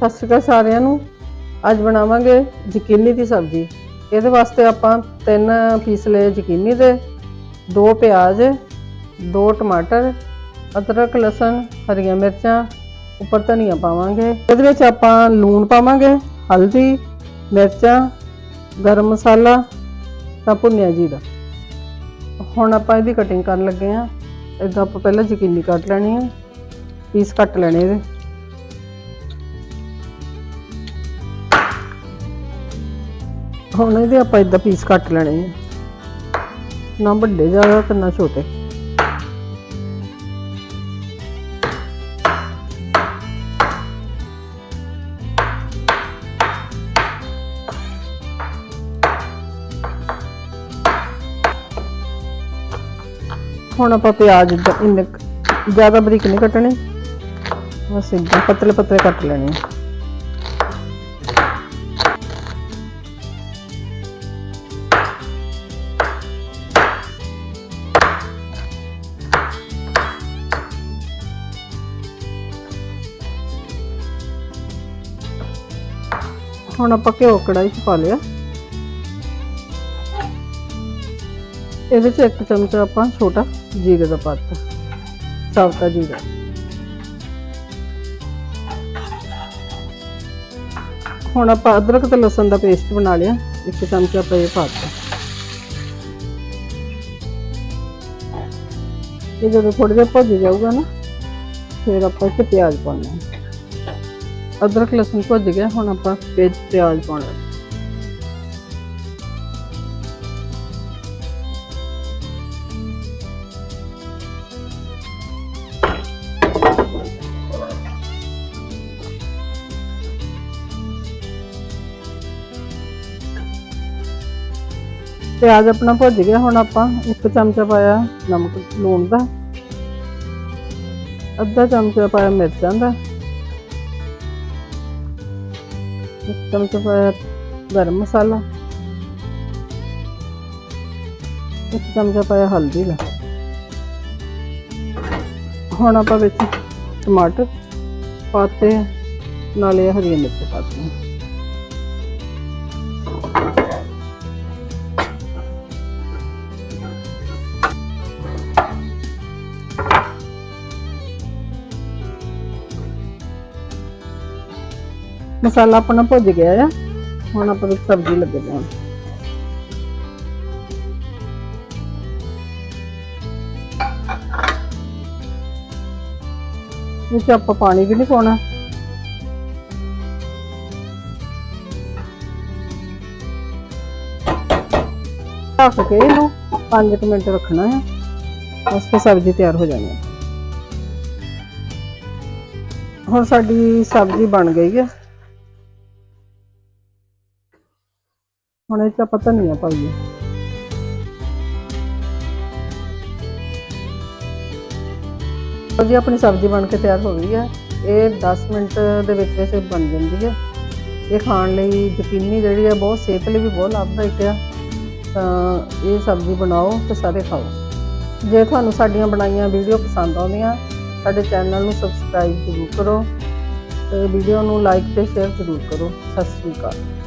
ਸਤਿ ਸ਼੍ਰੀ ਅਕਾਲ ਸਾਰਿਆਂ ਨੂੰ। ਅੱਜ ਬਣਾਵਾਂਗੇ ਜ਼ਕੀਨੀ ਦੀ ਸਬਜ਼ੀ। ਇਹਦੇ ਵਾਸਤੇ ਆਪਾਂ ਤਿੰਨ ਪੀਸ ਲਏ ਜ਼ਕੀਨੀ ਦੇ, ਦੋ ਪਿਆਜ਼, ਦੋ ਟਮਾਟਰ, ਅਦਰਕ, ਲਸਣ, ਹਰੀਆਂ ਮਿਰਚਾਂ, ਉੱਪਰ ਧਨੀਆ ਪਾਵਾਂਗੇ। ਇਹਦੇ ਵਿੱਚ ਆਪਾਂ ਲੂਣ ਪਾਵਾਂਗੇ, ਹਲਦੀ, ਮਿਰਚਾਂ, ਗਰਮ ਮਸਾਲਾ ਤਾਂ ਭੁੰਨਿਆ ਜੀਰਾ ਹੁਣ ਆਪਾਂ ਇਹਦੀ ਕਟਿੰਗ ਕਰਨ ਲੱਗੇ ਆ ਇਦਾਂ ਆਪਾਂ ਪਹਿਲਾਂ ਜ਼ਕੀਨੀ ਕੱਟ ਲੈਣੀ ਹੈ। ਪੀਸ ਕੱਟ ਲੈਣੇ ਇਹਦੇ। ਹੁਣ ਇਹਦੇ ਆਪਾਂ ਇਦਾਂ ਪੀਸ ਕੱਟ ਲੈਣੇ ਆ। ਨਾ ਵੱਡੇ ਜ਼ਿਆਦਾ ਤੇ ਨਾ ਛੋਟੇ। ਹੁਣ ਆਪਾਂ ਪਿਆਜ਼ ਏਦਾਂ ਇੰਨੇ ਜ਼ਿਆਦਾ ਬਰੀਕ ਨਹੀਂ ਕੱਟਣੇ। ਬਸ ਇਦਾਂ ਪਤਲੇ ਪਤਲੇ ਕੱਟ ਲੈਣੇ ਆ। ਹੁਣ ਆਪਾਂ ਘਿਓ ਕੜਾਈ 'ਚ ਪਾ ਲਿਆ। ਇਹਦੇ 'ਚ ਇੱਕ ਚਮਚਾ ਆਪਾਂ ਛੋਟਾ ਜੀਰੇ ਦਾ ਪਾਤਾ। ਸਾਬਤਾ ਜੀਰਾ। ਹੁਣ ਆਪਾਂ ਅਦਰਕ ਤੇ ਲਸਣ ਦਾ ਪੇਸਟ ਬਣਾ ਲਿਆ। ਇੱਕ ਚਮਚਾ ਆਪਾਂ ਇਹ ਪਾਤਾ। ਇਹ ਜਦੋਂ ਥੋੜਾ ਜਿਹਾ ਭੁੱਜ ਜਾਊਗਾ ਨਾ, ਫਿਰ ਆਪਾਂ ਇੱਥੇ ਪਿਆਜ਼ ਪਾਉਣਾ। ਹੈ ਅਦਰਕ ਲਸਣ ਭੁੱਜ ਗਿਆ, ਹੁਣ ਆਪਾਂ ਪਿਆਜ਼ ਪਿਆਜ਼ ਪਾਉਣਾ। ਪਿਆਜ਼ ਆਪਣਾ ਭੁੱਜ ਗਿਆ, ਹੁਣ ਆਪਾਂ ਇੱਕ ਚਮਚਾ ਪਾਇਆ ਨਮਕ, ਲੂਣ ਦਾ। ਅੱਧਾ ਚਮਚਾ ਪਾਇਆ ਮਿਰਚਾਂ ਦਾ। ਚਮਚਾ ਪਾਇਆ ਗਰਮ ਮਸਾਲਾ। ਇੱਕ ਚਮਚਾ ਪਾਇਆ ਹਲਦੀ ਦਾ ਹੁਣ ਆਪਾਂ ਵਿੱਚ ਟਮਾਟਰ ਪਾਤੇ ਨਾਲੇ ਹਰੀਆਂ ਮਿਰਚ ਪਾਤੀਆਂ। ਮਸਾਲਾ ਆਪਣਾ ਭੁੱਜ ਗਿਆ ਆ। ਹੁਣ ਆਪਾਂ ਵਿੱਚ ਸਬਜ਼ੀ ਲੱਗੇ ਪਾਉਣ ਵਿੱਚ ਆਪਾਂ ਪਾਣੀ ਵੀ ਨਹੀਂ ਪਾਉਣਾ। ਢੱਕ ਕੇ ਇਹਨੂੰ 5 ਮਿੰਟ ਰੱਖਣਾ ਹੈ ਉਸ ਤੋਂ ਸਬਜ਼ੀ ਤਿਆਰ ਹੋ ਜਾਣੀ ਹੈ ਹੁਣ ਸਾਡੀ ਸਬਜ਼ੀ ਬਣ ਗਈ ਹੈ ਹੁਣ ਇਹ ਚ ਆਪਾਂ ਧਨੀਆ ਪਾਈਏ ਲਓ ਜੀ, ਆਪਣੀ ਸਬਜ਼ੀ ਬਣ ਕੇ ਤਿਆਰ ਹੋ ਗਈ ਹੈ ਇਹ 10 ਮਿੰਟ ਦੇ ਵਿੱਚ ਵਿੱਚ ਬਣ ਜਾਂਦੀ ਹੈ ਇਹ ਖਾਣ ਲਈ ਯਕੀਨੀ ਜਿਹੜੀ ਹੈ ਬਹੁਤ ਸਿਹਤ ਲਈ ਵੀ ਬਹੁਤ ਲਾਭਦਾਇਕ ਆ। ਤਾਂ ਇਹ ਸਬਜ਼ੀ ਬਣਾਓ ਤੇ ਸਾਰੇ ਖਾਓ। ਜੇ ਤੁਹਾਨੂੰ ਸਾਡੀਆਂ ਬਣਾਈਆਂ ਵੀਡੀਓ ਪਸੰਦ ਆਉਂਦੀਆਂ, ਸਾਡੇ ਚੈਨਲ ਨੂੰ ਸਬਸਕ੍ਰਾਈਬ ਜ਼ਰੂਰ ਕਰੋ ਤੇ ਵੀਡੀਓ ਨੂੰ ਲਾਈਕ ਤੇ ਸ਼ੇਅਰ ਜ਼ਰੂਰ ਕਰੋ। ਸਤਿ ਸ਼੍ਰੀ ਅਕਾਲ।